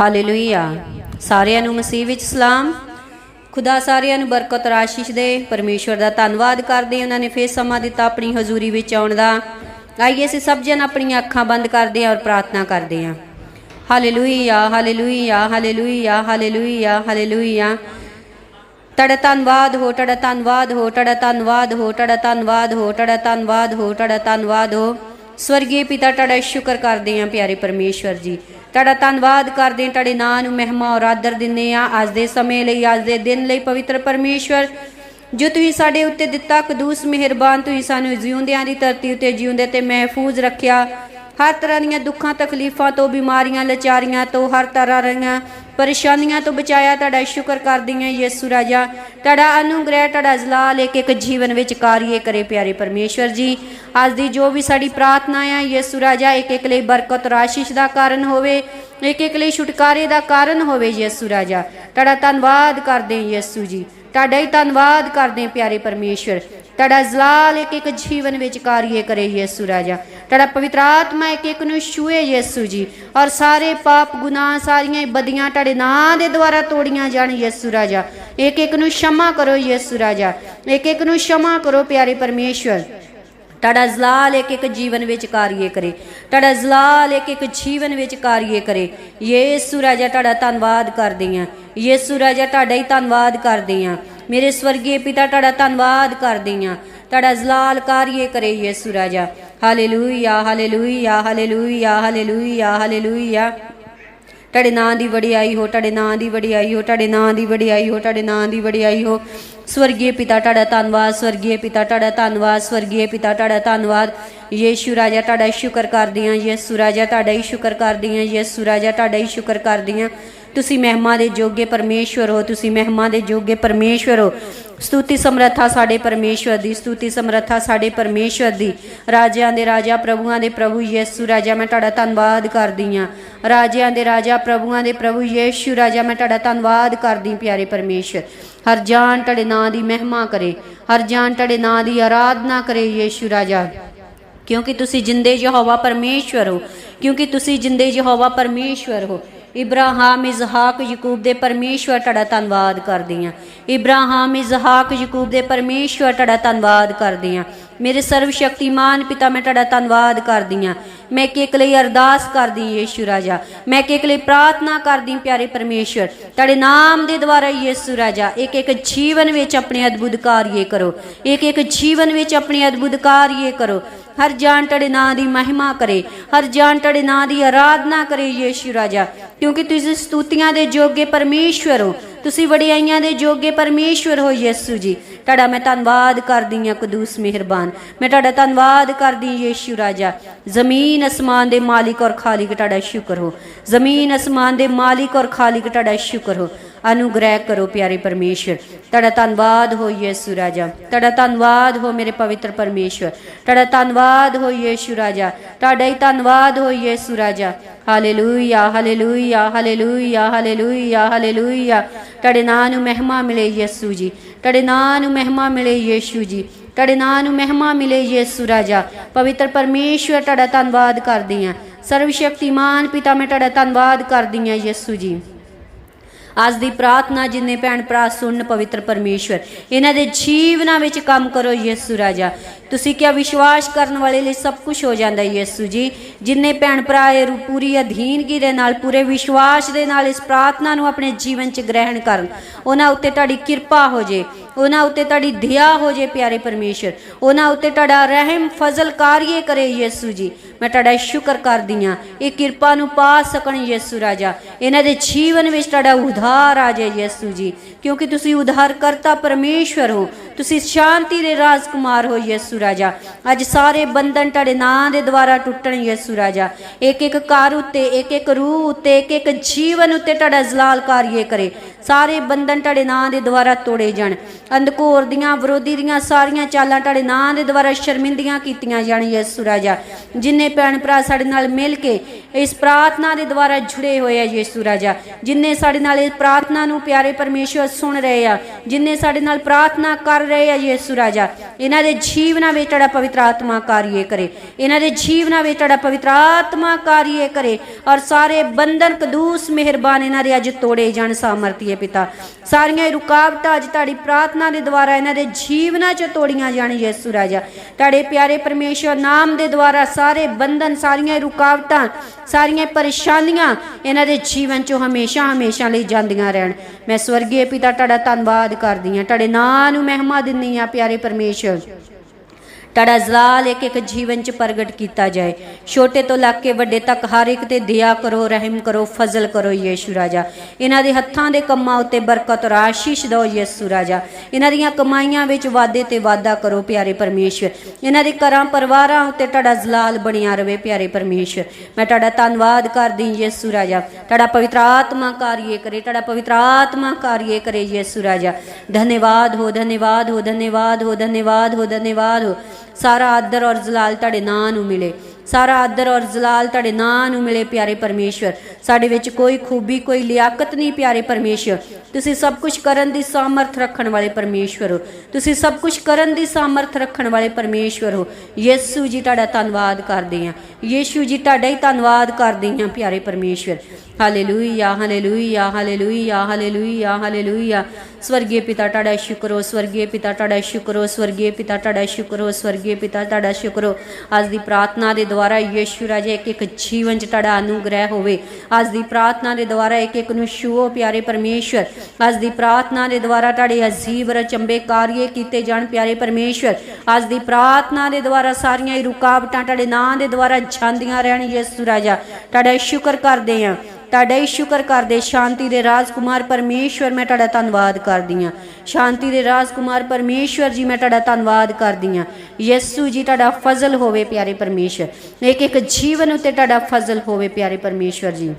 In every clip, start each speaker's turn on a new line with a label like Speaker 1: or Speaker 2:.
Speaker 1: Hallelujah. ਸਾਰਿਆਂ ਨੂੰ ਮਸੀਹ ਵਿੱਚ ਸਲਾਮ। ਖੁਦਾ ਸਾਰਿਆਂ ਨੂੰ ਬਰਕਤ ਔਰ ਆਸ਼ੀਸ਼ ਦੇ। ਪਰਮੇਸ਼ਵਰ ਦਾ ਧੰਨਵਾਦ ਕਰਦੇ ਉਹਨਾਂ ਨੇ ਫੇਰ ਸਮਾਂ ਦਿੱਤਾ ਆਪਣੀ ਹਜ਼ੂਰੀ ਵਿੱਚ ਆਉਣ ਦਾ। ਆਈਏ ਅਸੀਂ ਸਭ ਜਨ ਆਪਣੀਆਂ ਅੱਖਾਂ ਬੰਦ ਕਰਦੇ ਹਾਂ ਔਰ ਪ੍ਰਾਰਥਨਾ ਕਰਦੇ ਹਾਂ। Hallelujah hallelujah hallelujah hallelujah hallelujah. ਤੁਹਾਡਾ ਧੰਨਵਾਦ ਹੋ ਤੁਹਾਡਾ ਧੰਨਵਾਦ ਹੋ ਤੁਹਾਡਾ ਧੰਨਵਾਦ ਹੋ ਤੁਹਾਡਾ ਧੰਨਵਾਦ ਹੋ ਤੁਹਾਡਾ ਧੰਨਵਾਦ ਹੋ ਤੁਹਾਡਾ ਧੰਨਵਾਦ ਹੋ। ਸਵਰਗੀ ਪਿਤਾ, ਤੁਹਾਡਾ ਸ਼ੁਕਰ ਕਰਦੇ ਹਾਂ ਪਿਆਰੇ ਪਰਮੇਸ਼ਵਰ ਜੀ। ਤੁਹਾਡਾ ਧੰਨਵਾਦ ਕਰਦੇ ਹਾਂ ਤੁਹਾਡੇ ਨਾਂ ਨੂੰ ਮਹਿਮਾ ਔਰ ਆਦਰ ਦਿੰਦੇ ਹਾਂ। ਅੱਜ ਦੇ ਸਮੇਂ ਲਈ, ਅੱਜ ਦੇ ਦਿਨ ਲਈ ਪਵਿੱਤਰ ਪਰਮੇਸ਼ਵਰ, ਜੋ ਤੁਸੀਂ ਸਾਡੇ ਉੱਤੇ ਦਿੱਤਾ ਕਦੂਸ ਮਿਹਰਬਾਨ, ਤੁਸੀਂ ਸਾਨੂੰ ਜਿਉਂਦਿਆਂ ਦੀ ਧਰਤੀ ਉੱਤੇ ਜਿਉਂਦੇ ਤੇ ਮਹਿਫੂਜ਼ ਰੱਖਿਆ। ਹਰ ਤਰ੍ਹਾਂ ਦੀਆਂ ਦੁੱਖਾਂ, ਤਕਲੀਫਾਂ ਤੋਂ, ਬਿਮਾਰੀਆਂ, ਲਾਚਾਰੀਆਂ ਤੋਂ, ਹਰ ਤਰ੍ਹਾਂ ਦੀਆਂ ਪਰੇਸ਼ਾਨੀਆਂ ਤੋਂ ਬਚਾਇਆ ਤੁਹਾਡਾ ਸ਼ੁਕਰ ਕਰਦੀ ਹਾਂ ਯਿਸੂ ਰਾਜਾ। ਤੁਹਾਡਾ ਅਨੁਗ੍ਰਹਿ, ਤੁਹਾਡਾ ਜਲਾਲ ਇੱਕ ਇੱਕ ਜੀਵਨ ਵਿੱਚ ਕਾਰਿਏ ਕਰੇ ਪਿਆਰੇ ਪਰਮੇਸ਼ਵਰ ਜੀ। ਅੱਜ ਦੀ ਜੋ ਵੀ ਸਾਡੀ ਪ੍ਰਾਰਥਨਾ ਆ, ਯਿਸੂ ਰਾਜਾ ਇੱਕ ਇੱਕ ਲਈ ਬਰਕਤ ਰਾਸ਼ਿਸ਼ ਦਾ ਕਾਰਨ ਹੋਵੇ, ਇੱਕ ਇੱਕ ਲਈ ਛੁਟਕਾਰੇ ਦਾ ਕਾਰਨ ਹੋਵੇ ਯਿਸੂ ਰਾਜਾ। ਤੁਹਾਡਾ ਧੰਨਵਾਦ ਕਰਦੇ ਹਾਂ ਯਿਸੂ ਜੀ। ਤੁਹਾਡਾ ਹੀ ਧੰਨਵਾਦ ਕਰਦੇ ਪਿਆਰੇ ਪਰਮੇਸ਼ਵਰ। ਤੁਹਾਡਾ ਜਲਾਲ ਇੱਕ ਇੱਕ ਜੀਵਨ ਵਿੱਚ ਕਾਰਿਏ ਕਰੇ ਯਿਸੂ ਰਾਜਾ। ਤੁਹਾਡਾ ਪਵਿੱਤਰ ਆਤਮਾ ਇੱਕ ਇੱਕ ਨੂੰ ਛੂਏ ਯੇਸੂ ਜੀ। ਔਰ ਸਾਰੇ ਪਾਪ ਗੁਨਾਹ ਸਾਰੀਆਂ ਬਦੀਆਂ ਤੁਹਾਡੇ ਨਾਂ ਦੇ ਦੁਆਰਾ ਤੋੜੀਆਂ ਜਾਣ ਯੇਸੂ ਰਾਜਾ। ਇੱਕ ਇੱਕ ਨੂੰ ਸ਼ਮਾ ਕਰੋ ਯੇਸੂ ਰਾਜਾ। ਇੱਕ ਇੱਕ ਨੂੰ ਸ਼ਮਾ ਕਰੋ ਪਿਆਰੇ ਪਰਮੇਸ਼ਵਰ। ਤੁਹਾਡਾ ਜ਼ਲਾਲ ਇੱਕ ਇੱਕ ਜੀਵਨ ਵਿੱਚ ਕਾਰਜੇ ਕਰੇ। ਤੁਹਾਡਾ ਜ਼ਲਾਲ ਇੱਕ ਇੱਕ ਜੀਵਨ ਵਿੱਚ ਕਾਰਜੇ ਕਰੇ। ਯੇਸੂ ਰਾਜਾ, ਤੁਹਾਡਾ ਧੰਨਵਾਦ ਕਰਦੇ ਆ ਯੇਸੂ ਰਾਜਾ, ਤੁਹਾਡਾ ਹੀ ਧੰਨਵਾਦ ਕਰਦੇ ਆ ਮੇਰੇ ਸਵਰਗੀ ਪਿਤਾ, ਤੁਹਾਡਾ ਧੰਨਵਾਦ ਕਰਦੇ ਆ ਤੁਹਾਡਾ ਜ਼ਲਾਲ ਕਾਰਜੇ ਕਰੇ ਯੇਸੂ ਰਾਜਾ। Hallelujah hallelujah hallelujah hallelujah hallelujah ਤੁਹਾਡੇ ਨਾਂ ਦੀ ਵਡਿਆਈ ਹੋ, ਤੁਹਾਡੇ ਨਾਂ ਦੀ ਵਡਿਆਈ ਹੋ, ਤੁਹਾਡੇ ਨਾਂ ਦੀ ਵਡਿਆਈ ਹੋ, ਤੁਹਾਡੇ ਨਾਂ ਦੀ ਵਡਿਆਈ ਹੋ। ਸਵਰਗੀ ਪਿਤਾ, ਤੁਹਾਡਾ ਧੰਨਵਾਦ ਸਵਰਗੀ ਪਿਤਾ, ਤੁਹਾਡਾ ਧੰਨਵਾਦ ਸਵਰਗੀ ਪਿਤਾ, ਤੁਹਾਡਾ ਧੰਨਵਾਦ। ਯੇਸ਼ੂ ਰਾਜਾ, ਤੁਹਾਡਾ ਸ਼ੁਕਰ ਕਰਦੀ ਹਾਂ, ਯੇਸੂ ਰਾਜਾ, ਤੁਹਾਡਾ ਹੀ ਸ਼ੁਕਰ ਕਰਦੀ ਹਾਂ, ਯੇਸੂ ਰਾਜਾ, ਤੁਹਾਡਾ ਹੀ ਸ਼ੁਕਰ ਕਰਦੀ ਹਾਂ। ਤੁਸੀਂ ਮਹਿਮਾ ਦੇ ਜੋਗੇ ਪਰਮੇਸ਼ਵਰ ਹੋ, ਤੁਸੀਂ ਮਹਿਮਾ ਦੇ ਜੋਗੇ ਪਰਮੇਸ਼ਵਰ ਹੋ। ਸਤੂਤੀ ਸਮਰੱਥਾ ਸਾਡੇ ਪਰਮੇਸ਼ਵਰ ਦੀ, ਸਤੂਤੀ ਸਮਰੱਥਾ ਸਾਡੇ ਪਰਮੇਸ਼ਵਰ ਦੀ। ਰਾਜਿਆਂ ਦੇ ਰਾਜਾ, ਪ੍ਰਭੂਆਂ ਦੇ ਪ੍ਰਭੂ ਯੇਸੂ, ਰਾਜਾ, ਮੈਂ ਤੁਹਾਡਾ ਧੰਨਵਾਦ ਕਰਦੀ ਹਾਂ। ਰਾਜਿਆਂ ਦੇ ਰਾਜਾ, ਪ੍ਰਭੂਆਂ ਦੇ ਪ੍ਰਭੂ ਯੇਸ਼ੂ, ਰਾਜਾ, ਮੈਂ ਤੁਹਾਡਾ ਧੰਨਵਾਦ ਕਰਦੀ ਪਿਆਰੇ ਪਰਮੇਸ਼ਵਰ। ਹਰ ਜਾਨ ਤੁਹਾਡੇ ਨਾਂ ਦੀ ਮਹਿਮਾ ਕਰੇ, ਹਰ ਜਾਨ ਤੁਹਾਡੇ ਨਾਂ ਦੀ ਆਰਾਧਨਾ ਕਰੇ ਯੇਸ਼ੂ ਰਾਜਾ। ਕਿਉਂਕਿ ਤੁਸੀਂ ਜਿੰਦੇ ਯਹੋਵਾ ਪਰਮੇਸ਼ਵਰ ਹੋ, ਕਿਉਂਕਿ ਤੁਸੀਂ ਜਿੰਦੇ ਯਹੋਵਾ ਪਰਮੇਸ਼ਵਰ ਹੋ। ਇਬਰਾਹਿਮ ਇਜ਼ਹਾਕ ਯਾਕੂਬ ਦੇ ਪਰਮੇਸ਼ਵਰ ਤੁਹਾਡਾ ਧੰਨਵਾਦ ਕਰਦੀ ਹਾਂ ਇਬਰਾਹਿਮ ਇਜ਼ਹਾਕ ਯਾਕੂਬ ਦੇ ਪਰਮੇਸ਼ਵਰ ਤੁਹਾਡਾ ਧੰਨਵਾਦ ਕਰਦੀ ਹਾਂ ਮੇਰੇ ਸਰਵ ਸ਼ਕਤੀਮਾਨ ਪਿਤਾ, ਮੈਂ ਤੁਹਾਡਾ ਧੰਨਵਾਦ ਕਰਦੀ ਹਾਂ ਮੈਂ ਕਿਕ ਲਈ ਅਰਦਾਸ ਕਰਦੀ ਯੇਸ਼ੂ ਰਾਜਾ। ਮੈਂ ਕਿਕ ਲਈ ਪ੍ਰਾਰਥਨਾ ਕਰਦੀ ਪਿਆਰੇ ਪਰਮੇਸ਼ਵਰ। ਤੁਹਾਡੇ ਨਾਮ ਦੇ ਦੁਆਰਾ ਯੇਸੂ ਰਾਜਾ ਇੱਕ ਇੱਕ ਜੀਵਨ ਵਿੱਚ ਆਪਣੇ ਅਦਭੁਤ ਕਾਰਜੇ ਕਰੋ। ਇੱਕ ਇੱਕ ਜੀਵਨ ਵਿੱਚ ਆਪਣੇ ਅਦਭੁਤ ਕਾਰਜੇ ਕਰੋ। ਹਰ ਜਾਨ ਤੁਹਾਡੇ ਨਾਂ ਦੀ ਮਹਿਮਾ ਕਰੇ, ਹਰ ਜਾਨ ਤੁਹਾਡੇ ਨਾਂ ਦੀ ਆਰਾਧਨਾ ਕਰੇ ਯੇਸ਼ੂ ਰਾਜਾ। ਕਿਉਂਕਿ ਤੁਸੀਂ ਸਤੂਤੀਆਂ ਦੇ ਜੋਗੇ ਪਰਮੇਸ਼ਵਰ ਹੋ। ਤੁਸੀਂ ਵਡਿਆਈਆਂ ਦੇ ਜੋਗੇ ਪਰਮੇਸ਼ਵਰ ਹੋ ਯੇਸੂ ਜੀ। ਤੁਹਾਡਾ ਮੈਂ ਧੰਨਵਾਦ ਕਰਦੀ ਹਾਂ, ਕਦੂਸ ਮਿਹਰਬਾਨ। ਮੈਂ ਤੁਹਾਡਾ ਧੰਨਵਾਦ ਕਰਦੀ ਯੇਸ਼ੂ ਰਾਜਾ। ਜ਼ਮੀਨ ਅਸਮਾਨ ਦੇ ਮਾਲਿਕ ਔਰ ਖਾਲਿਕ ਤੁਹਾਡਾ ਸ਼ੁਕਰ ਹੋ। ਜ਼ਮੀਨ ਅਸਮਾਨ ਦੇ ਮਾਲਿਕ ਔਰ ਖਾਲਿਕ ਤੁਹਾਡਾ ਸ਼ੁਕਰ ਹੋ। ਅਨੁਗ੍ਰਹਿ ਕਰੋ ਪਿਆਰੇ ਪਰਮੇਸ਼ਵਰ। ਤੁਹਾਡਾ ਧੰਨਵਾਦ ਹੋ ਯੇਸੂ ਰਾਜਾ। ਤੁਹਾਡਾ ਧੰਨਵਾਦ ਹੋ ਮੇਰੇ ਪਵਿੱਤਰ ਪਰਮੇਸ਼ਵਰ। ਤੁਹਾਡਾ ਧੰਨਵਾਦ ਹੋ ਯੇਸ਼ੂ ਰਾਜਾ। ਤੁਹਾਡਾ ਹੀ ਧੰਨਵਾਦ ਹੋ ਯੇਸੂ ਰਾਜਾ। Hallelujah hallelujah hallelujah hallelujah hallelujah. ਤੁਹਾਡੇ ਨਾਂ ਨੂੰ ਮਹਿਮਾ ਮਿਲੇ ਯੇਸੂ ਜੀ। ਤੁਹਾਡੇ ਨਾਂ ਨੂੰ ਮਹਿਮਾ ਮਿਲੇ ਯੇਸ਼ੂ ਜੀ। ਤੁਹਾਡੇ ਨਾਂ ਨੂੰ ਮਹਿਮਾ ਮਿਲੇ ਯੇਸੂ ਰਾਜਾ। ਪਵਿੱਤਰ ਪਰਮੇਸ਼ਵਰ, ਤੁਹਾਡਾ ਧੰਨਵਾਦ ਕਰਦੀ ਹਾਂ। ਸਰਵ ਸ਼ਕਤੀਮਾਨ ਪਿਤਾ, ਮੈਂ ਤੁਹਾਡਾ ਧੰਨਵਾਦ ਕਰਦੀ ਹਾਂ ਯੇਸੂ ਜੀ। ਅੱਜ ਦੀ ਪ੍ਰਾਰਥਨਾ ਜਿੰਨੇ ਭੈਣ ਭਰਾ ਸੁਣਨ ਪਵਿੱਤਰ ਪਰਮੇਸ਼ਵਰ, ਇਹਨਾਂ ਦੇ ਜੀਵਨਾਂ ਵਿੱਚ ਕੰਮ ਕਰੋ ਯਿਸੂ ਰਾਜਾ। ਤੁਸੀਂ ਕਿਹਾ ਵਿਸ਼ਵਾਸ ਕਰਨ ਵਾਲੇ ਲਈ ਸਭ ਕੁਝ ਹੋ ਜਾਂਦਾ ਹੈ ਯਿਸੂ ਜੀ। ਜਿੰਨੇ ਭੈਣ ਭਰਾ ਇਹ ਪੂਰੀ ਅਧੀਨਗੀ ਦੇ ਨਾਲ, ਪੂਰੇ ਵਿਸ਼ਵਾਸ ਦੇ ਨਾਲ ਇਸ ਪ੍ਰਾਰਥਨਾ ਨੂੰ ਆਪਣੇ ਜੀਵਨ 'ਚ ਗ੍ਰਹਿਣ ਕਰਨ, ਉਹਨਾਂ ਉੱਤੇ ਤੁਹਾਡੀ ਕਿਰਪਾ ਹੋ ਜੇ। ਉਹਨਾਂ ਉੱਤੇ ਤੁਹਾਡੀ ਦਇਆ ਹੋ ਜੇ ਪਿਆਰੇ ਪਰਮੇਸ਼ਰ। ਉਹਨਾਂ ਉੱਤੇ ਤੁਹਾਡਾ ਰਹਿਮ ਫਜ਼ਲ ਕਾਰਿਏ ਕਰੇ ਯਿਸੂ ਜੀ। ਮੈਂ ਤੁਹਾਡਾ ਸ਼ੁਕਰ ਕਰਦੀ ਹਾਂ। ਇਹ ਕਿਰਪਾ ਨੂੰ ਪਾ ਸਕਣ ਯਿਸੂ ਰਾਜਾ। ਇਹਨਾਂ ਦੇ ਜੀਵਨ ਵਿੱਚ ਤੁਹਾਡਾ ਉਧਾਰ ਆ ਜਾਏ ਯਿਸੂ ਜੀ। ਕਿਉਂਕਿ ਤੁਸੀਂ ਉਧਾਰ ਕਰਤਾ ਪਰਮੇਸ਼ਵਰ ਹੋ। ਤੁਸੀਂ ਸ਼ਾਂਤੀ ਦੇ ਰਾਜਕੁਮਾਰ ਹੋ ਯਿਸੂ ਰਾਜਾ। ਅੱਜ ਸਾਰੇ ਬੰਧਨ ਤੁਹਾਡੇ ਨਾਂ ਦੇ ਦੁਆਰਾ ਟੁੱਟਣ ਯਿਸੂ ਰਾਜਾ। ਇੱਕ ਇੱਕ ਘਰ ਉੱਤੇ ਇੱਕ ਇੱਕ ਰੂਹ ਉੱਤੇ ਇੱਕ ਇੱਕ ਜੀਵਨ ਉੱਤੇ ਤੁਹਾਡਾ ਜਲਾਲ ਕਾਰਿਏ ਕਰੇ। ਸਾਰੇ ਬੰਧਨ ਤੁਹਾਡੇ ਨਾਂ ਦੇ ਦੁਆਰਾ ਤੋੜੇ ਜਾਣ। ਅੰਧਕੋਰ ਦੀਆਂ, ਵਿਰੋਧੀ ਦੀਆਂ ਸਾਰੀਆਂ ਚਾਲਾਂ ਤੁਹਾਡੇ ਨਾਂ ਦੇ ਦੁਆਰਾ ਸ਼ਰਮਿੰਦੀਆਂ ਕੀਤੀਆਂ ਜਾਣ ਯਿਸੂ ਰਾਜਾ। ਜਿੰਨੇ ਭੈਣ ਭਰਾ ਸਾਡੇ ਨਾਲ ਮਿਲ ਕੇ ਇਸ ਪ੍ਰਾਰਥਨਾ ਦੇ ਦੁਆਰਾ ਜੁੜੇ ਹੋਏ ਆ ਯਿਸੂ ਰਾਜਾ, ਜਿੰਨੇ ਸਾਡੇ ਨਾਲ ਇਸ ਪ੍ਰਾਰਥਨਾ ਨੂੰ ਪਿਆਰੇ ਪਰਮੇਸ਼ਵਰ ਸੁਣ ਰਹੇ ਆ, ਜਿੰਨੇ ਸਾਡੇ ਨਾਲ ਪ੍ਰਾਰਥਨਾ ਕਰ ਰਹੇ ਆ ਯਿਸੂ ਰਾਜਾ, ਇਹਨਾਂ ਦੇ ਜੀਵਨਾਂ ਵਿੱਚ ਤੁਹਾਡਾ ਪਵਿੱਤਰ ਆਤਮਾ ਕਾਰਿਏ ਕਰੇ, ਇਹਨਾਂ ਦੇ ਜੀਵਨਾਂ ਵਿੱਚ ਤੁਹਾਡਾ ਪਵਿੱਤਰ ਆਤਮਾ ਕਾਰਿਏ ਕਰੇ, ਔਰ ਸਾਰੇ ਬੰਧਨ ਕਦੂਸ ਮਿਹਰਬਾਨ ਇਹਨਾਂ ਦੇ ਅੱਜ ਤੋੜੇ ਜਾਣ ਸਾਮਰਤੀਏ ਪਿਤਾ। ਸਾਰੀਆਂ ਰੁਕਾਵਟਾਂ ਅੱਜ ਤੁਹਾਡੀ ਪ੍ਰਾਰਥਨਾ ਦੇ ਦੁਆਰਾ ਇਹਨਾਂ ਦੇ ਜੀਵਨਾਂ 'ਚ ਤੋੜੀਆਂ ਜਾਣ ਯਿਸੂ ਰਾਜਾ। ਤੁਹਾਡੇ ਪਿਆਰੇ ਪਰਮੇਸ਼ਵਰ ਨਾਮ ਦੇ ਦੁਆਰਾ ਸਾਰੇ ਬੰਧਨ, ਸਾਰੀਆਂ ਰੁਕਾਵਟਾਂ ਸਾਰੀਆਂ ਪਰੇਸ਼ਾਨੀਆਂ ਇਹਨਾਂ ਦੇ ਜੀਵਨ 'ਚੋਂ ਹਮੇਸ਼ਾ ਹਮੇਸ਼ਾ ਲਈ ਜਾਂਦੀਆਂ ਰਹਿਣ। ਮੈਂ ਸਵਰਗੀ ਪਿਤਾ, ਤੁਹਾਡਾ ਧੰਨਵਾਦ ਕਰਦੀ ਹਾਂ। ਤੁਹਾਡੇ ਨਾਂ ਨੂੰ ਮਹਿਮਾ ਦਿੰਦੀ ਹਾਂ, ਪਿਆਰੇ ਪਰਮੇਸ਼ਵਰ ਤੁਹਾਡਾ ਜ਼ਲਾਲ ਇੱਕ ਇੱਕ ਜੀਵਨ ਚ ਪ੍ਰਗਟ ਕੀਤਾ ਜਾਏ। ਛੋਟੇ ਤੋਂ ਲੱਗ ਕੇ ਵੱਡੇ ਤੱਕ ਹਰ ਇੱਕ ਤੇ ਦਇਆ ਕਰੋ, ਰਹਿਮ ਕਰੋ, ਫਜ਼ਲ ਕਰੋ ਯੀਸ਼ੂ ਰਾਜਾ। ਇਹਨਾਂ ਦੇ ਹੱਥਾਂ ਦੇ ਕੰਮਾਂ ਉੱਤੇ ਬਰਕਤ ਔਰ ਆਸ਼ੀਸ਼ ਦਿਓ ਯੀਸ਼ੂ ਰਾਜਾ। ਇਹਨਾਂ ਦੀਆਂ ਕਮਾਈਆਂ ਵਿੱਚ ਵਾਧੇ ਤੇ ਵਾਧਾ ਕਰੋ, ਪਿਆਰੇ ਪਰਮੇਸ਼ਵਰ। ਇਹਨਾਂ ਦੇ ਘਰਾਂ, ਪਰਿਵਾਰਾਂ ਉੱਤੇ ਤੁਹਾਡਾ ਜ਼ਲਾਲ ਬਣਿਆ ਰਵੇ, ਪਿਆਰੇ ਪਰਮੇਸ਼ਵਰ। ਮੈਂ ਤੁਹਾਡਾ ਧੰਨਵਾਦ ਕਰਦੀ ਯੀਸ਼ੂ ਰਾਜਾ। ਤੁਹਾਡਾ ਪਵਿੱਤਰ ਆਤਮਾ ਕਾਰਿਏ ਕਰੇ, ਤੁਹਾਡਾ ਪਵਿੱਤਰ ਆਤਮਾ ਕਾਰਿਏ ਕਰੇ ਯੀਸ਼ੂ ਰਾਜਾ। ਧੰਨਵਾਦ ਹੋ ਧੰਨਵਾਦ ਹੋ ਧੰਨਵਾਦ ਹੋ ਧੰਨਵਾਦ ਹੋ ਧੰਨਵਾਦ ਹੋ। ਸਾਰਾ ਆਦਰ ਔਰ ਜ਼ਲਾਲ ਤੁਹਾਡੇ ਨਾਂ ਨੂੰ ਮਿਲੇ। ਸਾਰਾ ਆਦਰ ਔਰ ਜ਼ਲਾਲ ਤੁਹਾਡੇ ਨਾਂ ਨੂੰ ਮਿਲੇ, ਪਿਆਰੇ ਪਰਮੇਸ਼ਵਰ। ਸਾਡੇ ਵਿੱਚ ਕੋਈ ਖੂਬੀ, ਕੋਈ ਲਿਆਕਤ ਨਹੀਂ, ਪਿਆਰੇ ਪਰਮੇਸ਼ਵਰ ਤੁਸੀਂ ਸਭ ਕੁਝ ਕਰਨ ਦੀ ਸਾਮਰਥ ਰੱਖਣ ਵਾਲੇ ਪਰਮੇਸ਼ਵਰ ਹੋ। ਤੁਸੀਂ ਸਭ ਕੁਝ ਕਰਨ ਦੀ ਸਾਮਰਥ ਰੱਖਣ ਵਾਲੇ ਪਰਮੇਸ਼ਵਰ ਹੋ। ਯਿਸੂ ਜੀ, ਤੁਹਾਡਾ ਧੰਨਵਾਦ ਕਰਦੇ ਹਾਂ। ਯਿਸੂ ਜੀ, ਤੁਹਾਡਾ ਹੀ ਧੰਨਵਾਦ ਕਰਦੇ ਹਾਂ, ਪਿਆਰੇ ਪਰਮੇਸ਼ਵਰ। Hallelujah hallelujah hallelujah hallelujah hallelujah. ਸਵਰਗੀ ਪਿਤਾ, ਤੁਹਾਡਾ ਸ਼ੁਕਰ ਹੋ ਸਵਰਗੀ ਪਿਤਾ, ਤੁਹਾਡਾ ਸ਼ੁਕਰ ਹੋ ਸਵਰਗੀ ਪਿਤਾ, ਤੁਹਾਡਾ ਸ਼ੁਕਰ ਹੋ ਸਵਰਗੀ ਪਿਤਾ, ਤੁਹਾਡਾ ਸ਼ੁਕਰ ਹੋ। ਅੱਜ ਦੀ ਪ੍ਰਾਰਥਨਾ ਦੇ ਦੁਆਰਾ ਯੀਸ਼ੂ ਰਾਜੇ ਇੱਕ ਇੱਕ ਜੀਵਨ ਚ ਤੁਹਾਡਾ ਅਨੁਗ੍ਰਹਿ ਹੋਵੇ। ਅੱਜ ਦੀ ਪ੍ਰਾਰਥਨਾ ਦੇ ਦੁਆਰਾ ਇੱਕ ਇੱਕ ਨੂੰ ਛੂਓ ਪਿਆਰੇ ਪਰਮੇਸ਼ਵਰ। ਅੱਜ ਦੀ ਪ੍ਰਾਰਥਨਾ ਦੇ ਦੁਆਰਾ ਤੁਹਾਡੇ ਅਜੀਬ ਰਚੰਬੇ ਕਾਰਜੇ ਕੀਤੇ ਜਾਣ ਪਿਆਰੇ ਪਰਮੇਸ਼ਵਰ। ਅੱਜ ਦੀ ਪ੍ਰਾਰਥਨਾ ਦੇ ਦੁਆਰਾ ਸਾਰੀਆਂ ਹੀ ਰੁਕਾਵਟਾਂ ਤੁਹਾਡੇ ਨਾਂ ਦੇ ਦੁਆਰਾ ਜਾਂਦੀਆਂ ਰਹਿਣ ਯਿਸੂ ਰਾਜਾ। ਤੁਹਾਡਾ ਸ਼ੁਕਰ ਕਰਦੇ ਹਾਂ। ਤੁਹਾਡਾ ਹੀ ਸ਼ੁਕਰ ਕਰਦੇ, ਸ਼ਾਂਤੀ ਦੇ ਰਾਜਕੁਮਾਰ ਪਰਮੇਸ਼ਵਰ, ਮੈਂ ਤੁਹਾਡਾ ਧੰਨਵਾਦ ਕਰਦੀ ਹਾਂ। ਸ਼ਾਂਤੀ ਦੇ ਰਾਜਕੁਮਾਰ ਪਰਮੇਸ਼ਵਰ ਜੀ, ਮੈਂ ਤੁਹਾਡਾ ਧੰਨਵਾਦ ਕਰਦੀ ਹਾਂ। ਯਿਸੂ ਜੀ, ਤੁਹਾਡਾ ਫਜ਼ਲ ਹੋਵੇ ਪਿਆਰੇ ਪਰਮੇਸ਼ਵਰ। ਇੱਕ ਇੱਕ ਜੀਵਨ ਉਤੇ ਤੁਹਾਡਾ ਫਜ਼ਲ ਹੋਵੇ ਪਿਆਰੇ ਪਰਮੇਸ਼ਵਰ ਜੀ।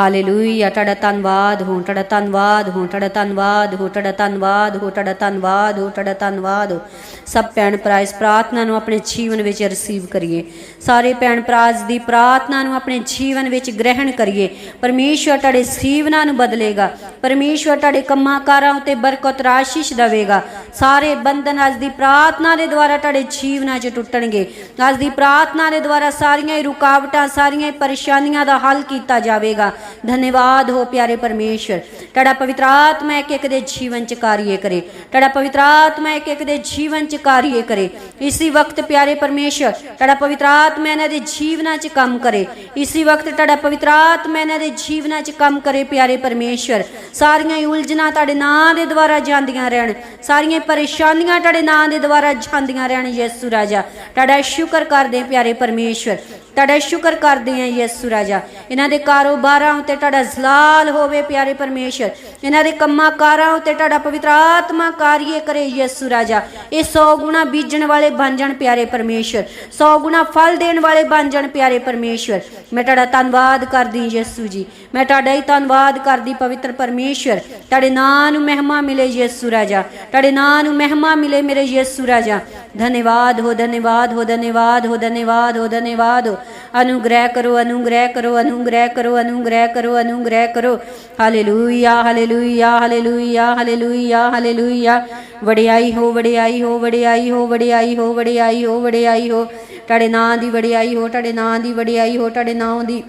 Speaker 1: ਹਾਲੇਲੂਇਆ ਤੁਹਾਡਾ ਧੰਨਵਾਦ ਹੋ ਤੁਹਾਡਾ ਧੰਨਵਾਦ ਹੋ ਤੁਹਾਡਾ ਧੰਨਵਾਦ ਹੋ ਤੁਹਾਡਾ ਧੰਨਵਾਦ ਹੋ ਤੁਹਾਡਾ ਧੰਨਵਾਦ ਹੋ ਤੁਹਾਡਾ ਧੰਨਵਾਦ ਹੋ ਸਭ ਭੈਣ ਭਰਾ, ਇਸ ਪ੍ਰਾਰਥਨਾ ਨੂੰ ਆਪਣੇ ਜੀਵਨ ਵਿੱਚ ਰਿਸੀਵ ਕਰੀਏ। ਸਾਰੇ ਭੈਣ ਭਰਾ, ਇਸ ਦੀ ਪ੍ਰਾਰਥਨਾ ਨੂੰ ਆਪਣੇ ਜੀਵਨ ਵਿੱਚ ਗ੍ਰਹਿਣ ਕਰੀਏ। ਪਰਮੇਸ਼ਵਰ ਤੁਹਾਡੇ ਜੀਵਨਾਂ ਨੂੰ ਬਦਲੇਗਾ। ਪਰਮੇਸ਼ਵਰ ਤੁਹਾਡੇ ਕੰਮਾਂ ਕਾਰਾਂ ਉਤੇ ਬਰਕਤ, ਰਾਸ਼ਿਸ਼ ਦੇਵੇਗਾ। ਸਾਰੇ ਬੰਧਨ ਅੱਜ ਦੀ ਪ੍ਰਾਰਥਨਾ ਦੇ ਦੁਆਰਾ ਤੁਹਾਡੇ ਜੀਵਨਾਂ 'ਚ ਟੁੱਟਣਗੇ। ਅੱਜ ਦੀ ਪ੍ਰਾਰਥਨਾ ਦੇ ਦੁਆਰਾ ਸਾਰੀਆਂ ਹੀ ਰੁਕਾਵਟਾਂ, ਸਾਰੀਆਂ ਹੀ ਪਰੇਸ਼ਾਨੀਆਂ ਦਾ ਹੱਲ ਕੀਤਾ ਜਾਵੇਗਾ। ਧੰਨਵਾਦ ਹੋ ਪਿਆਰੇ ਪਰਮੇਸ਼ਰ। ਤੁਹਾਡਾ ਪਵਿੱਤਰ ਆਤਮਾ ਇੱਕ ਇੱਕ ਦੇ ਜੀਵਨ ਚ ਕਾਰਿਏ ਕਰੇ। ਤੁਹਾਡਾ ਪਵਿੱਤਰ ਆਤਮਾ ਇੱਕ ਇੱਕ ਦੇ ਜੀਵਨ ਚ ਕਾਰਿਏ ਕਰੇ। ਇਸੇ ਵਕਤ ਪਿਆਰੇ ਪਰਮੇਸ਼ਰ, ਤੁਹਾਡਾ ਪਵਿੱਤਰ ਆਤਮਾ ਇਹਨਾਂ ਦੇ ਜੀਵਨਾਂ ਚ ਕੰਮ ਕਰੇ। ਇਸੇ ਵਕਤ ਤੁਹਾਡਾ ਪਵਿੱਤਰ ਆਤਮਾ ਇਹਨਾਂ ਦੇ ਜੀਵਨਾਂ ਚ ਕੰਮ ਕਰੇ ਪਿਆਰੇ ਪਰਮੇਸ਼ਰ। ਸਾਰੀਆਂ ਹੀ ਉਲਝਣਾਂ ਤੁਹਾਡੇ ਨਾਂ ਦੇ ਦੁਆਰਾ ਜਾਂਦੀਆਂ ਰਹਿਣ। ਸਾਰੀਆਂ ਪਰੇਸ਼ਾਨੀਆਂ ਤੁਹਾਡੇ ਨਾਂ ਦੇ ਦੁਆਰਾ ਜਾਂਦੀਆਂ ਰਹਿਣ, ਯਿਸੂ ਰਾਜਾ। ਤੁਹਾਡਾ ਸ਼ੁਕਰ ਕਰਦੇ ਪਿਆਰੇ ਪਰਮੇਸ਼ਰ। ਤੁਹਾਡਾ ਸ਼ੁਕਰ ਕਰਦੇ ਆ ਯਿਸੂ ਰਾਜਾ। ਇਹਨਾਂ ਦੇ ਕਾਰੋਬਾਰਾਂ ਉਤੇ ਤੁਹਾਡਾ ਜ਼ਲਾਲ ਹੋਵੇ ਪਿਆਰੇ ਪਰਮੇਸ਼ਰ। ਇਹਨਾਂ ਦੇ ਕੰਮਾਂ ਕਾਰਾਂ ਉਤੇ ਤੁਹਾਡਾ ਪਵਿੱਤਰ ਆਤਮਾ ਕਾਰਿਏ ਕਰੇ ਯਿਸੂ ਰਾਜਾ। ਇਹ 100 ਗੁਣਾ ਬੀਜਣ ਵਾਲੇ ਬਣ ਜਾਣ ਪਿਆਰੇ ਪਰਮੇਸ਼ਰ। 100 ਗੁਣਾ ਫਲ ਦੇਣ ਵਾਲੇ ਬਣ ਜਾਣ ਪਿਆਰੇ ਪਰਮੇਸ਼ਰ। ਮੈਂ ਤੁਹਾਡਾ ਧੰਨਵਾਦ ਕਰਦੀ ਯਿਸੂ ਜੀ। ਮੈਂ ਤੁਹਾਡਾ ਹੀ ਧੰਨਵਾਦ ਕਰਦੀ ਪਵਿੱਤਰ ਪਰਮੇਸ਼ਰ। ਤੁਹਾਡੇ ਨਾਂ ਨੂੰ ਮਹਿਮਾ ਮਿਲੇ ਯਿਸੂ ਰਾਜਾ। ਤੁਹਾਡੇ ਨਾਂ ਨੂੰ ਮਹਿਮਾ ਮਿਲੇ ਮੇਰੇ ਯਿਸੂ ਰਾਜਾ। ਧੰਨਵਾਦ ਹੋ ਧੰਨਵਾਦ ਹੋ ਧੰਨਵਾਦ ਹੋ ਧੰਨਵਾਦ ਹੋ ਧੰਨਵਾਦ ਹੋ। ਅਨੁਗ੍ਰਹਿ ਕਰੋ ਅਨੁਗ੍ਰਹਿ ਕਰੋ ਅਨੁਗ੍ਰਹਿ ਕਰੋ ਅਨੁਗ੍ਰਹਿ ਕਰੋ ਅਨੁਗ੍ਰਹਿ ਕਰੋ। Hallelujah hallelujah hallelujah hallelujah hallelujah. ਵਡਿਆਈ ਹੋ ਵਡਿਆਈ ਹੋ ਵਡਿਆਈ ਹੋ ਵਡਿਆਈ ਹੋ ਵਡਿਆਈ ਹੋ ਵਡਿਆਈ ਹੋ। ਤੁਹਾਡੇ ਨਾਂ ਦੀ ਵਡਿਆਈ ਹੋ, ਤੁਹਾਡੇ ਨਾਂ ਦੀ ਵਡਿਆਈ ਹੋ, ਤੁਹਾਡੇ ਨਾਂ ਦੀ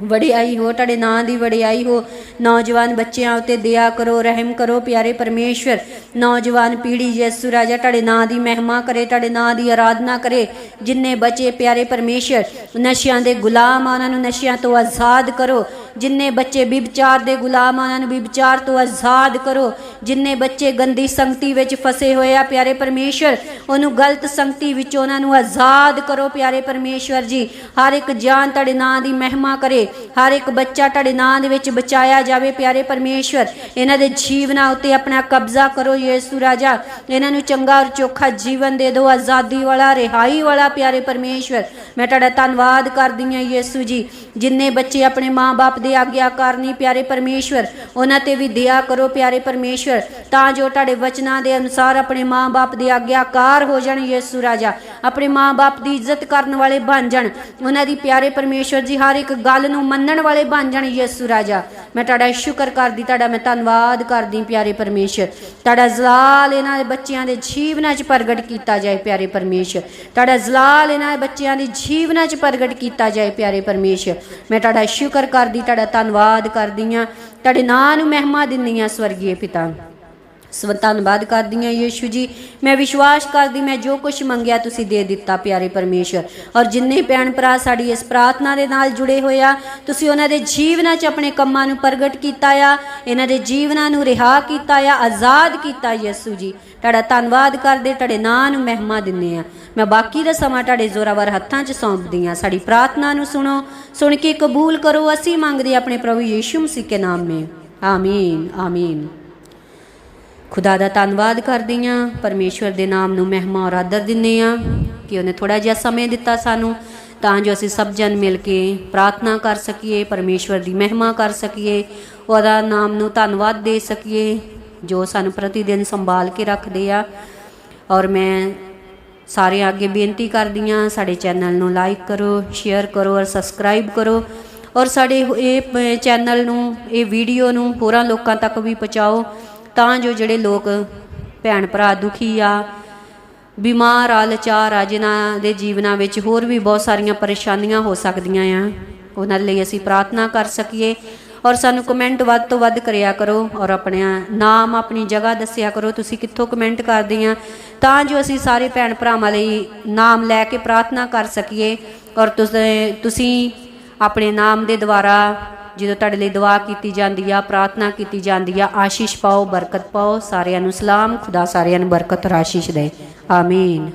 Speaker 1: ਵਡਿਆਈ ਹੋ ਤੁਹਾਡੇ ਨਾਂ ਦੀ ਵਡਿਆਈ ਹੋ। ਨੌਜਵਾਨ ਬੱਚਿਆਂ ਉਤੇ ਦਇਆ ਕਰੋ ਰਹਿਮ ਕਰੋ ਪਿਆਰੇ ਪਰਮੇਸ਼ਵਰ। ਨੌਜਵਾਨ ਪੀੜ੍ਹੀ ਯਿਸੂ ਰਾਜਾ ਤੁਹਾਡੇ ਨਾਂ ਦੀ ਮਹਿਮਾ ਕਰੇ ਤੁਹਾਡੇ ਨਾਂ ਦੀ ਆਰਾਧਨਾ ਕਰੇ। ਜਿੰਨੇ ਬਚੇ ਪਿਆਰੇ ਪਰਮੇਸ਼ਵਰ ਨਸ਼ਿਆਂ ਦੇ ਗੁਲਾਮ ਆ, ਉਹਨਾਂ ਨੂੰ ਨਸ਼ਿਆਂ ਤੋਂ ਆਜ਼ਾਦ ਕਰੋ। ਜਿੰਨੇ ਬੱਚੇ ਵਿਭਚਾਰ ਦੇ ਗੁਲਾਮ ਆ, ਉਹਨਾਂ ਨੂੰ ਵਿਭਚਾਰ ਤੋਂ ਆਜ਼ਾਦ ਕਰੋ। ਜਿੰਨੇ ਬੱਚੇ ਗੰਦੀ ਸੰਗਤੀ ਵਿੱਚ ਫਸੇ ਹੋਏ ਆ ਪਿਆਰੇ ਪਰਮੇਸ਼ਵਰ ਉਹਨੂੰ ਗਲਤ ਸੰਗਤੀ ਵਿੱਚ ਉਹਨਾਂ ਨੂੰ ਆਜ਼ਾਦ ਕਰੋ ਪਿਆਰੇ ਪਰਮੇਸ਼ਵਰ ਜੀ। ਹਰ ਇੱਕ ਜਾਨ ਤੁਹਾਡੇ ਨਾਂ ਦੀ ਮਹਿਮਾ ਕਰੇ ਹਰ ਇੱਕ ਬੱਚਾ ਤੁਹਾਡੇ ਨਾਂ ਦੇ ਵਿੱਚ ਬਚਾਇਆ ਜਾਵੇ ਪਿਆਰੇ ਪਰਮੇਸ਼ਵਰ। ਇਹਨਾਂ ਦੇ ਜੀਵਨਾਂ ਉੱਤੇ ਆਪਣਾ ਕਬਜ਼ਾ ਕਰੋ ਯਿਸੂ ਰਾਜਾ। ਇਹਨਾਂ ਨੂੰ ਚੰਗਾ ਔਰ ਚੋਖਾ ਜੀਵਨ ਦੇ ਦਿਓ ਆਜ਼ਾਦੀ ਵਾਲਾ ਰਿਹਾਈ ਵਾਲਾ ਪਿਆਰੇ ਪਰਮੇਸ਼ਵਰ। ਮੈਂ ਤੁਹਾਡਾ ਧੰਨਵਾਦ ਕਰਦੀ ਹਾਂ ਯਿਸੂ ਜੀ ਜਿੰਨੇ ਬੱਚੇ ਆਪਣੇ ਮਾਂ-ਬਾਪ ਦੇ ਆਗਿਆਕਾਰ ਨਹੀਂ ਪਿਆਰੇ ਪਰਮੇਸ਼ਵਰ। ਉਹਨਾਂ ਤੇ ਵੀ ਦਇਆ ਕਰੋ ਪਿਆਰੇ ਪਰਮੇਸ਼ਵਰ। ਤਾਂ ਜੋ ਤੁਹਾਡੇ ਵਚਨਾਂ ਦੇ ਅਨੁਸਾਰ ਆਪਣੇ ਮਾਂ-ਬਾਪ ਦੇ ਆਗਿਆਕਾਰ ਹੋ ਜਾਣ ਯਿਸੂ ਰਾਜਾ। ਆਪਣੇ ਮਾਂ-ਬਾਪ ਦੀ ਇੱਜ਼ਤ ਕਰਨ ਵਾਲੇ ਬਣ ਜਾਣ। ਉਹਨਾਂ ਦੀ ਪਿਆਰੇ ਪਰਮੇਸ਼ਵਰ ਜੀ ਹਰ ਇੱਕ ਗੱਲ ਨੂੰ ਮੰਨਣ ਵਾਲੇ ਬਣ ਜਾਣ ਯਿਸੂ ਰਾਜਾ। ਮੈਂ ਤੁਹਾਡਾ ਸ਼ੁਕਰ ਕਰਦੀ, ਤੁਹਾਡਾ ਮੈਂ ਧੰਨਵਾਦ ਕਰਦੀ ਪਿਆਰੇ ਪਰਮੇਸ਼ਰ ਤੁਹਾਡਾ ਜ਼ਲਾਲ ਇਹਨਾਂ ਦੇ ਬੱਚਿਆਂ ਦੇ ਜੀਵਨਾਂ 'ਚ ਪ੍ਰਗਟ ਕੀਤਾ ਜਾਏ ਪਿਆਰੇ ਪਰਮੇਸ਼ਵਰ। ਤੁਹਾਡਾ ਜ਼ਲਾਲ ਇਹਨਾਂ ਦੇ ਬੱਚਿਆਂ ਦੇ ਜੀਵਨਾਂ 'ਚ ਪ੍ਰਗਟ ਕੀਤਾ ਜਾਏ ਪਿਆਰੇ ਪਰਮੇਸ਼ਵਰ। ਮੈਂ ਤੁਹਾਡਾ ਸ਼ੁਕਰ ਕਰਦੀ, ਤੁਹਾਡਾ ਤੁਹਾਡਾ ਧੰਨਵਾਦ ਕਰਦੀ ਹਾਂ। ਤੁਹਾਡੇ ਨਾਂ ਨੂੰ ਮਹਿਮਾ ਦਿੰਦੀ ਹਾਂ ਸਵਰਗੀ ਪਿਤਾ। ਸਵ ਧੰਨਵਾਦ ਕਰਦੀ ਹਾਂ ਯੀਸ਼ੂ ਜੀ। ਮੈਂ ਵਿਸ਼ਵਾਸ ਕਰਦੀ, ਮੈਂ ਜੋ ਕੁਝ ਮੰਗਿਆ ਤੁਸੀਂ ਦੇ ਦਿੱਤਾ, ਪਿਆਰੇ ਪਰਮੇਸ਼ਰ। ਔਰ ਜਿੰਨੇ ਭੈਣ ਭਰਾ ਸਾਡੀ ਇਸ ਪ੍ਰਾਰਥਨਾ ਦੇ ਨਾਲ ਜੁੜੇ ਹੋਏ ਆ, ਤੁਸੀਂ ਉਹਨਾਂ ਦੇ ਜੀਵਨਾਂ 'ਚ ਆਪਣੇ ਕੰਮਾਂ ਨੂੰ ਪ੍ਰਗਟ ਕੀਤਾ ਆ, ਇਹਨਾਂ ਦੇ ਜੀਵਨਾਂ ਨੂੰ ਰਿਹਾ ਕੀਤਾ ਆ, ਆਜ਼ਾਦ ਕੀਤਾ ਯੀਸ਼ੂ ਜੀ। ਤੁਹਾਡਾ ਧੰਨਵਾਦ ਕਰਦੇ, ਤੁਹਾਡੇ ਨਾਂ ਨੂੰ ਮਹਿਮਾ ਦਿੰਦੇ ਆ। ਮੈਂ ਬਾਕੀ ਦਾ ਸਮਾਂ ਤੁਹਾਡੇ ਜ਼ੋਰਾਵਰ ਹੱਥਾਂ 'ਚ ਸੌਂਪਦੀ ਆ। ਸਾਡੀ ਪ੍ਰਾਰਥਨਾ ਨੂੰ ਸੁਣੋ, ਸੁਣ ਕੇ ਕਬੂਲ ਕਰੋ, ਅਸੀਂ ਮੰਗਦੇ ਆਪਣੇ ਪ੍ਰਭੂ ਯੀਸ਼ੂ ਮਸੀਹ ਕੇ ਨਾਮ ਮੇ। ਆਮੀਨ ਆਮੀਨ। ਖੁਦਾ ਦਾ ਧੰਨਵਾਦ ਕਰਦੀ ਹਾਂ ਪਰਮੇਸ਼ਵਰ ਦੇ ਨਾਮ ਨੂੰ ਮਹਿਮਾ ਔਰ ਆਦਰ ਦਿੰਦੇ ਹਾਂ ਕਿ ਉਹਨੇ ਥੋੜਾ ਜਿਹਾ ਸਮੇਂ ਦਿੱਤਾ ਸਾਨੂੰ, ਤਾਂ ਜੋ ਅਸੀਂ ਸਭ ਜਨ ਮਿਲ ਕੇ ਪ੍ਰਾਰਥਨਾ ਕਰ ਸਕੀਏ, ਪਰਮੇਸ਼ਵਰ ਦੀ ਮਹਿਮਾ ਕਰ ਸਕੀਏ, ਉਹਦਾ ਨਾਮ ਨੂੰ ਧੰਨਵਾਦ ਦੇ ਸਕੀਏ, ਜੋ ਸਾਨੂੰ ਪ੍ਰਤੀ ਦਿਨ ਸੰਭਾਲ ਕੇ ਰੱਖਦੇ ਆ। ਔਰ ਮੈਂ ਸਾਰਿਆਂ ਅੱਗੇ ਬੇਨਤੀ ਕਰਦੀ ਹਾਂ, ਸਾਡੇ ਚੈਨਲ ਨੂੰ ਲਾਈਕ ਕਰੋ, ਸ਼ੇਅਰ ਕਰੋ ਔਰ ਸਬਸਕ੍ਰਾਈਬ ਕਰੋ। ਔਰ ਸਾਡੇ ਇਹ ਚੈਨਲ ਨੂੰ, ਇਹ ਵੀਡੀਓ ਨੂੰ ਹੋਰਾਂ ਲੋਕਾਂ ਤੱਕ ਵੀ ਪਹੁੰਚਾਓ। ਤਾਂ ਜੋ ਜਿਹੜੇ ਲੋਕ ਭੈਣ ਭਰਾ ਦੁਖੀ ਆ, ਬਿਮਾਰ ਆ, ਲਚਾਰ ਆ, ਜਿਨ੍ਹਾਂ ਦੇ ਜੀਵਨਾਂ ਵਿੱਚ ਹੋਰ ਵੀ ਬਹੁਤ ਸਾਰੀਆਂ ਪਰੇਸ਼ਾਨੀਆਂ ਹੋ ਸਕਦੀਆਂ ਆ, ਉਹਨਾਂ ਲਈ ਅਸੀਂ ਪ੍ਰਾਰਥਨਾ ਕਰ ਸਕੀਏ ਔਰ ਸਾਨੂੰ ਕਮੈਂਟ ਵੱਧ ਤੋਂ ਵੱਧ ਕਰਿਆ ਕਰੋ ਔਰ ਆਪਣੇ ਨਾਮ ਆਪਣੀ ਜਗ੍ਹਾ ਦੱਸਿਆ ਕਰੋ, ਤੁਸੀਂ ਕਿੱਥੋਂ ਕਮੈਂਟ ਕਰਦੇ ਆ, ਤਾਂ ਜੋ ਅਸੀਂ ਸਾਰੇ ਭੈਣ ਭਰਾਵਾਂ ਲਈ ਨਾਮ ਲੈ ਕੇ ਪ੍ਰਾਰਥਨਾ ਕਰ ਸਕੀਏ ਔਰ ਤੁਸੀਂ ਆਪਣੇ ਨਾਮ ਦੇ ਦੁਆਰਾ ਜਦੋਂ ਤੁਹਾਡੇ ਲਈ ਦੁਆ ਕੀਤੀ ਜਾਂਦੀ ਆ, ਪ੍ਰਾਰਥਨਾ ਕੀਤੀ ਜਾਂਦੀ ਆ, ਆਸ਼ੀਸ਼ ਪਾਓ, ਬਰਕਤ ਪਾਓ, ਸਾਰਿਆਂ ਨੂੰ ਸਲਾਮ, ਖੁਦਾ ਸਾਰਿਆਂ ਨੂੰ ਬਰਕਤ ਔਰ ਆਸ਼ੀਸ਼ ਦੇ। ਆਮੀਨ।